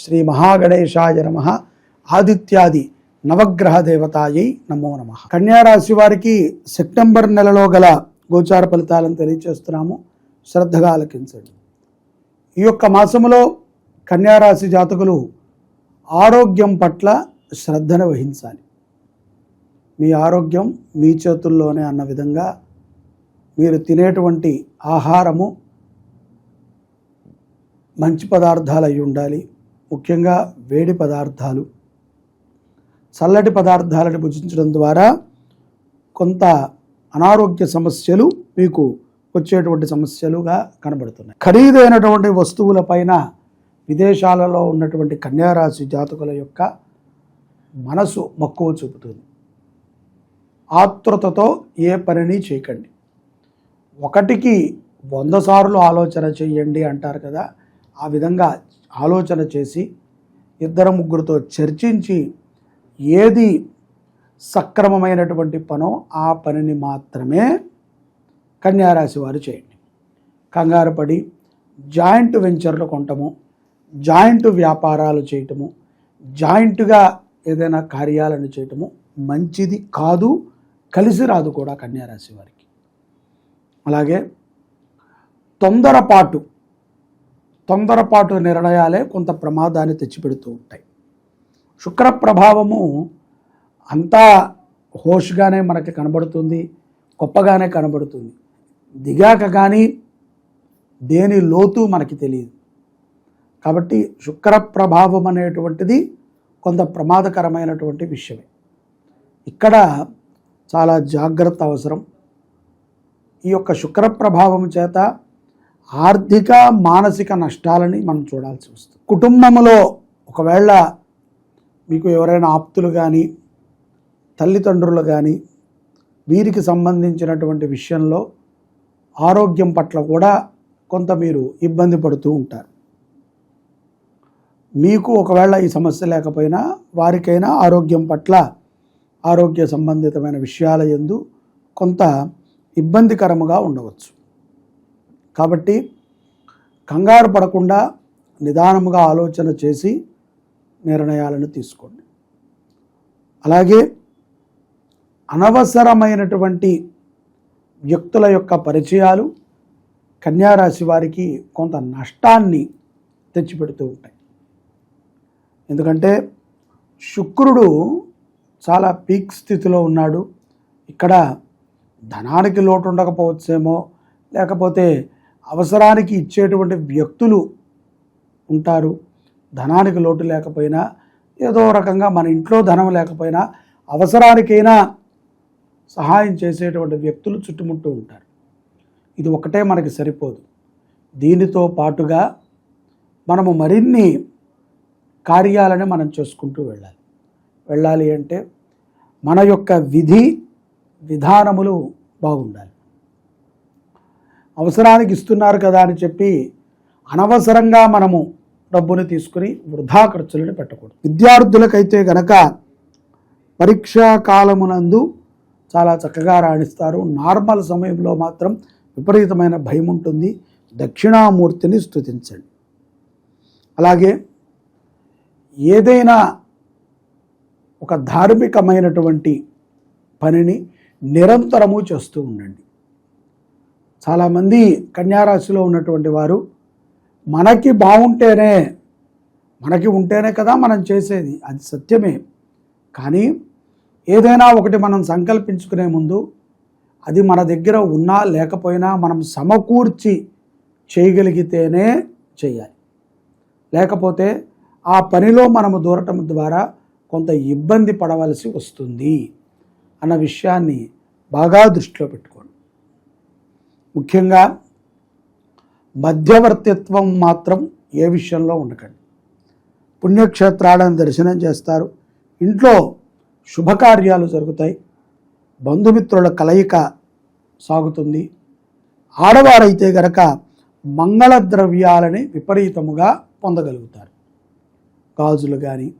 శ్రీ మహాగణేశాయ నమ. ఆదిత్యాది నవగ్రహ దేవతాయై నమో నమ. కన్యారాశి వారికి సెప్టెంబర్ నెలలో గల గోచార ఫలితాలను తెలియచేస్తున్నాము. శ్రద్ధగా ఆలకించండి. ఈ యొక్క మాసములో కన్యారాశి జాతకులు ఆరోగ్యం పట్ల శ్రద్ధను వహించాలి. మీ ఆరోగ్యం మీ చేతుల్లోనే అన్న విధంగా మీరు తినేటువంటి ఆహారము మంచి పదార్థాలు అయి ఉండాలి. ముఖ్యంగా వేడి పదార్థాలు. చల్లటి పదార్థాలను భుజించడం ద్వారా కొంత అనారోగ్య సమస్యలు మీకు వచ్చేటువంటి సమస్యలుగా కనబడుతున్నాయి. ఖరీదైనటువంటి వస్తువులపైన విదేశాలలో ఉన్నటువంటి కన్యారాశి జాతకుల యొక్క మనసు మక్కువ చూపుతుంది. ఆతృతతో ఏ పనిని చేయకండి. ఒకటికి వంద సార్లు ఆలోచన చేయండి అంటారు కదా ఆ విధంగా ఆలోచన చేసి ఇద్దరు ముగ్గురితో చర్చించి ఏది సక్రమమైనటువంటి పనో ఆ పనిని మాత్రమే కన్యారాశి వారు చేయండి. కంగారు పడి జాయింట్ వెంచర్లు కొనటము జాయింట్ వ్యాపారాలు చేయటము జాయింట్గా ఏదైనా కార్యాలను చేయటము మంచిది కాదు కలిసి రాదు కూడా కన్యారాశి వారికి. అలాగే తొందరపాటు తొందరపాటు నిర్ణయాలే కొంత ప్రమాదాన్ని తెచ్చిపెడుతూ ఉంటాయి. శుక్ర ప్రభావము అంతా హోష్గానే మనకి కనబడుతుంది గొప్పగానే కనబడుతుంది. దిగాక కానీ దేని లోతు మనకి తెలియదు. కాబట్టి శుక్ర ప్రభావం అనేటువంటిది కొంత ప్రమాదకరమైనటువంటి విషయమే. ఇక్కడ చాలా జాగ్రత్త అవసరం. ఈ యొక్క శుక్ర ప్రభావం చేత ఆర్థిక మానసిక నష్టాలని మనం చూడాల్సి వస్తుంది. కుటుంబంలో ఒకవేళ మీకు ఎవరైనా ఆప్తులు కానీ తల్లిదండ్రులు కానీ వీరికి సంబంధించినటువంటి విషయంలో ఆరోగ్యం పట్ల కూడా కొంత మీరు ఇబ్బంది పడుతూ ఉంటారు. మీకు ఒకవేళ ఈ సమస్య లేకపోయినా వారికైనా ఆరోగ్యం పట్ల ఆరోగ్య సంబంధితమైన విషయాల ఎందు కొంత ఇబ్బందికరముగా ఉండవచ్చు. కాబట్టి కంగారు పడకుండా నిదానముగా ఆలోచన చేసి నిర్ణయాలను తీసుకోండి. అలాగే అనవసరమైనటువంటి వ్యక్తుల యొక్క పరిచయాలు కన్యారాశి వారికి కొంత నష్టాన్ని తెచ్చిపెడుతూ ఉంటాయి. ఎందుకంటే శుక్రుడు చాలా పీక్ స్థితిలో ఉన్నాడు. ఇక్కడ ధనానికి లోటు ఉండకపోవచ్చేమో లేకపోతే అవసరానికి ఇచ్చేటువంటి వ్యక్తులు ఉంటారు. ధనానికి లోటు లేకపోయినా ఏదో రకంగా మన ఇంట్లో ధనం లేకపోయినా అవసరానికైనా సహాయం చేసేటువంటి వ్యక్తులు చుట్టుముట్టూ ఉంటారు. ఇది ఒకటే మనకి సరిపోదు. దీనితో పాటుగా మనము మరిన్ని కార్యాలని మనం చేసుకుంటూ వెళ్ళాలి. వెళ్ళాలి అంటే మన యొక్క విధి విధానములు బాగుండాలి. అవసరానికి ఇస్తున్నారు కదా అని చెప్పి అనవసరంగా మనము డబ్బుని తీసుకుని వృధా ఖర్చులను పెట్టకూడదు. విద్యార్థులకైతే గనక పరీక్షా కాలమునందు చాలా చక్కగా రాణిస్తారు. నార్మల్ సమయంలో మాత్రం విపరీతమైన భయం ఉంటుంది. దక్షిణామూర్తిని స్థుతించండి అలాగే ఏదైనా ఒక ధార్మికమైనటువంటి పనిని నిరంతరము చేస్తూ ఉండండి. చాలామంది కన్యారాశిలో ఉన్నటువంటి వారు మనకి బాగుంటేనే మనకి ఉంటేనే కదా మనం చేసేది. అది సత్యమే. కానీ ఏదైనా ఒకటి మనం సంకల్పించుకునే ముందు అది మన దగ్గర ఉన్నా లేకపోయినా మనం సమకూర్చి చేయగలిగితేనే చేయాలి. లేకపోతే ఆ పనిలో మనము దూరటం ద్వారా కొంత ఇబ్బంది పడవలసి వస్తుంది అన్న విషయాన్ని బాగా దృష్టిలో పెట్టుకోవాలి ముఖ్యంగా మధ్యవర్తిత్వం మాత్రం ఏ విషయంలో ఉండకండి. పుణ్యక్షేత్రాలను దర్శనం చేస్తారు. ఇంట్లో శుభకార్యాలు జరుగుతాయి. బంధుమిత్రుల కలయిక సాగుతుంది. ఆడవారైతే గనక మంగళ ద్రవ్యాలని విపరీతముగా పొందగలుగుతారు. గాజులు కానీ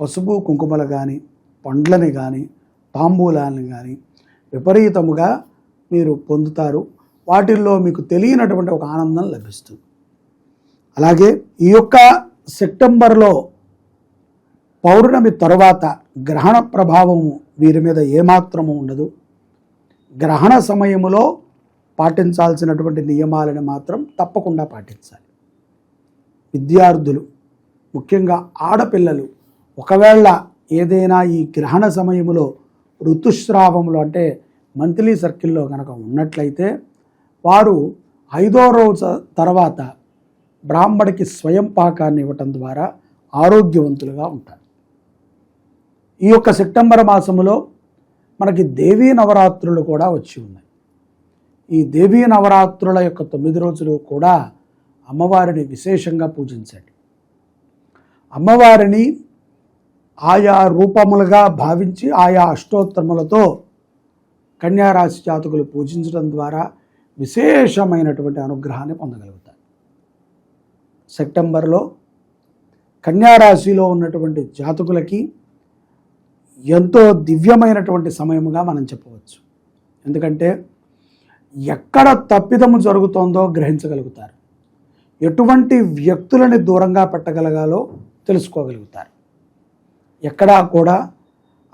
పసుపు కుంకుమలు కానీ పండ్లని కానీ తాంబూలాలను కానీ విపరీతముగా మీరు పొందుతారు. వాటిల్లో మీకు తెలియనటువంటి ఒక ఆనందం లభిస్తుంది. అలాగే ఈ యొక్క సెప్టెంబర్లో పౌర్ణమి తర్వాత గ్రహణ ప్రభావము వీరి మీద ఏమాత్రము ఉండదు. గ్రహణ సమయములో పాటించాల్సినటువంటి నియమాలను మాత్రం తప్పకుండా పాటించాలి. విద్యార్థులు ముఖ్యంగా ఆడపిల్లలు ఒకవేళ ఏదైనా ఈ గ్రహణ సమయములో ఋతుస్రావములు అంటే మంత్లీ సర్కిల్లో కనుక ఉన్నట్లయితే వారు ఐదో రోజు తర్వాత బ్రాహ్మడికి స్వయం పాకాన్ని ఇవ్వటం ద్వారా ఆరోగ్యవంతులుగా ఉంటారు. ఈ యొక్క సెప్టెంబర్ మాసములో మనకి దేవీ నవరాత్రులు కూడా వచ్చి ఉన్నాయి. ఈ దేవీ నవరాత్రుల యొక్క తొమ్మిది రోజులు కూడా అమ్మవారిని విశేషంగా పూజించండి. అమ్మవారిని ఆయా రూపములుగా భావించి ఆయా అష్టోత్తరములతో కన్యారాశి జాతకులు పూజించడం ద్వారా విశేషమైనటువంటి అనుగ్రహాన్ని పొందగలుగుతారు. సెప్టెంబర్లో కన్యారాశిలో ఉన్నటువంటి జాతకులకి ఎంతో దివ్యమైనటువంటి సమయముగా మనం చెప్పవచ్చు. ఎందుకంటే ఎక్కడ తప్పిదము జరుగుతోందో గ్రహించగలుగుతారు. ఎటువంటి వ్యక్తులని దూరంగా పెట్టగలగాలో తెలుసుకోగలుగుతారు. ఎక్కడా కూడా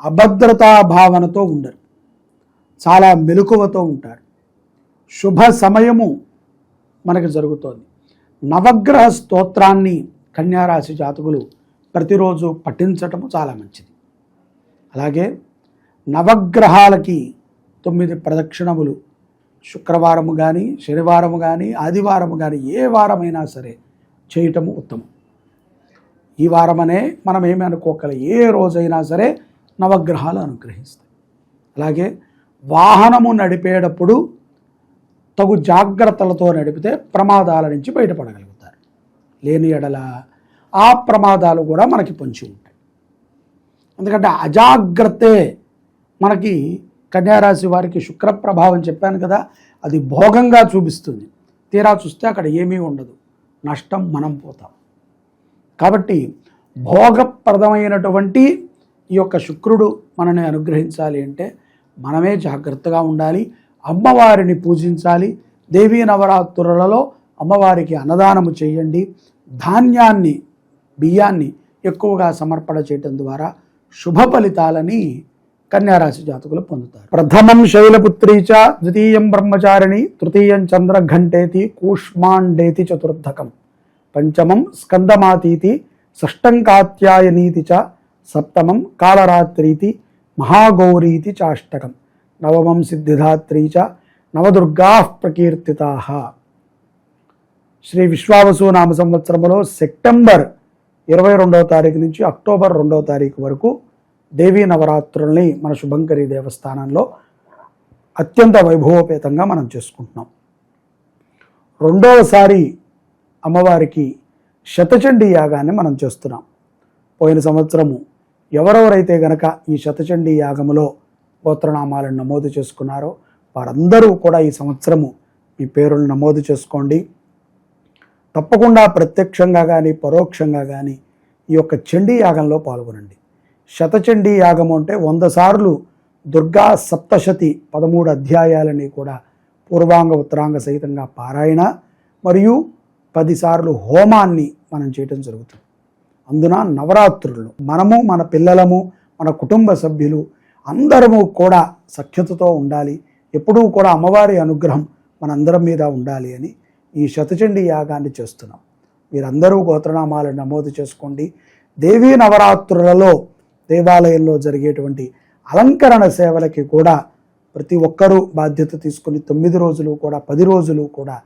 అభద్రతా భావనతో ఉండరు. చాలా మెలకువతో ఉంటారు శుభ సమయము మనకు జరుగుతోంది. నవగ్రహ స్తోత్రాన్ని కన్యారాశి జాతకులు ప్రతిరోజు పఠించటము చాలా మంచిది. అలాగే నవగ్రహాలకి తొమ్మిది ప్రదక్షిణములు. శుక్రవారము కానీ శనివారము కానీ ఆదివారము కానీ ఏ వారమైనా సరే చేయటము ఉత్తమం. ఈ వారమనే మనం ఏమి ఏ రోజైనా సరే నవగ్రహాలు అనుగ్రహిస్తాయి. అలాగే వాహనము నడిపేటప్పుడు తగు జాగ్రత్తలతో నడిపితే ప్రమాదాల నుంచి బయటపడగలుగుతారు. లేని ఎడల ఆ ప్రమాదాలు కూడా మనకి పొంచి ఉంటాయి. ఎందుకంటే అజాగ్రత్తే మనకి కన్యారాశి వారికి శుక్ర ప్రభావం చెప్పాను కదా అది భోగంగా చూపిస్తుంది. తీరా చూస్తే అక్కడ ఏమీ ఉండదు. నష్టం మనం పోతాం. కాబట్టి భోగప్రదమైనటువంటి ఈ యొక్క శుక్రుడు మనని అనుగ్రహించాలి అంటే మనమే జాగ్రత్తగా ఉండాలి. అమ్మవారిని పూజించాలి. దేవీ నవరాత్రులలో అమ్మవారికి అన్నదానము చేయండి. ధాన్యాన్ని బియ్యాన్ని ఎక్కువగా సమర్పణ చేయటం ద్వారా శుభ ఫలితాలని కన్యారాశి జాతకులు పొందుతారు. ప్రథమం శైలపుత్రీ చ ద్వితీయం బ్రహ్మచారిణి తృతీయం చంద్రఘంటేతి కూష్మాండేతి చతుర్థకం. పంచమం స్కందమాతీతి షష్టం కాత్యాయనీతి చ సప్తమం కాలరాత్రీతి మహాగౌరీతి చాష్టకం. నవమం సిద్ధిధాత్రీ చ నవదుర్గా ప్రకీర్తితా. శ్రీ విశ్వావసు నామ సంవత్సరంలో సెప్టెంబర్ ఇరవై రెండవ తారీఖు నుంచి అక్టోబర్ రెండవ తారీఖు వరకు దేవీ నవరాత్రుల్ని మన శుభంకరి దేవస్థానంలో అత్యంత వైభవోపేతంగా మనం చేసుకుంటున్నాం. రెండవసారి అమ్మవారికి శతచండీ యాగాన్ని మనం చేస్తున్నాం. పోయిన సంవత్సరము ఎవరెవరైతే గనక ఈ శతచండీ యాగములో గోత్రనామాలను నమోదు చేసుకున్నారో వారందరూ కూడా ఈ సంవత్సరము మీ పేరును నమోదు చేసుకోండి. తప్పకుండా ప్రత్యక్షంగా కానీ పరోక్షంగా కానీ ఈ యొక్క చండీ యాగంలో పాల్గొనండి. శతచండీ యాగము అంటే వంద సార్లు దుర్గా సప్తశతి పదమూడు అధ్యాయాలని కూడా పూర్వాంగ ఉత్తరాంగ సహితంగా పారాయణ మరియు పదిసార్లు హోమాన్ని మనం చేయటం జరుగుతుంది. అందున నవరాత్రులు మనము మన పిల్లలము మన కుటుంబ సభ్యులు అందరము కూడా సఖ్యతతో ఉండాలి. ఎప్పుడూ కూడా అమ్మవారి అనుగ్రహం మనందరం మీద ఉండాలి అని ఈ శతచండీ యాగాన్ని చేస్తున్నాం. మీరందరూ గోత్రనామాలు నమోదు చేసుకోండి. దేవీ నవరాత్రులలో దేవాలయంలో జరిగేటువంటి అలంకరణ సేవలకి కూడా ప్రతి ఒక్కరూ బాధ్యత తీసుకుని తొమ్మిది రోజులు కూడా పది రోజులు కూడా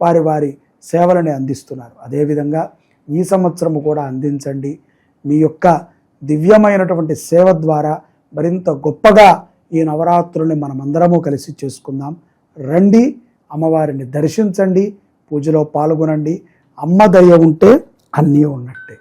వారి వారి సేవలని అందిస్తున్నారు. అదేవిధంగా ఈ సంవత్సరము కూడా అందించండి. మీ యొక్క దివ్యమైనటువంటి సేవ ద్వారా మరింత గొప్పగా ఈ నవరాత్రుల్ని మనమందరము కలిసి చేసుకుందాం. రండి అమ్మవారిని దర్శించండి పూజలో పాల్గొనండి. అమ్మ దయ ఉంటే అన్నీ ఉన్నట్టే.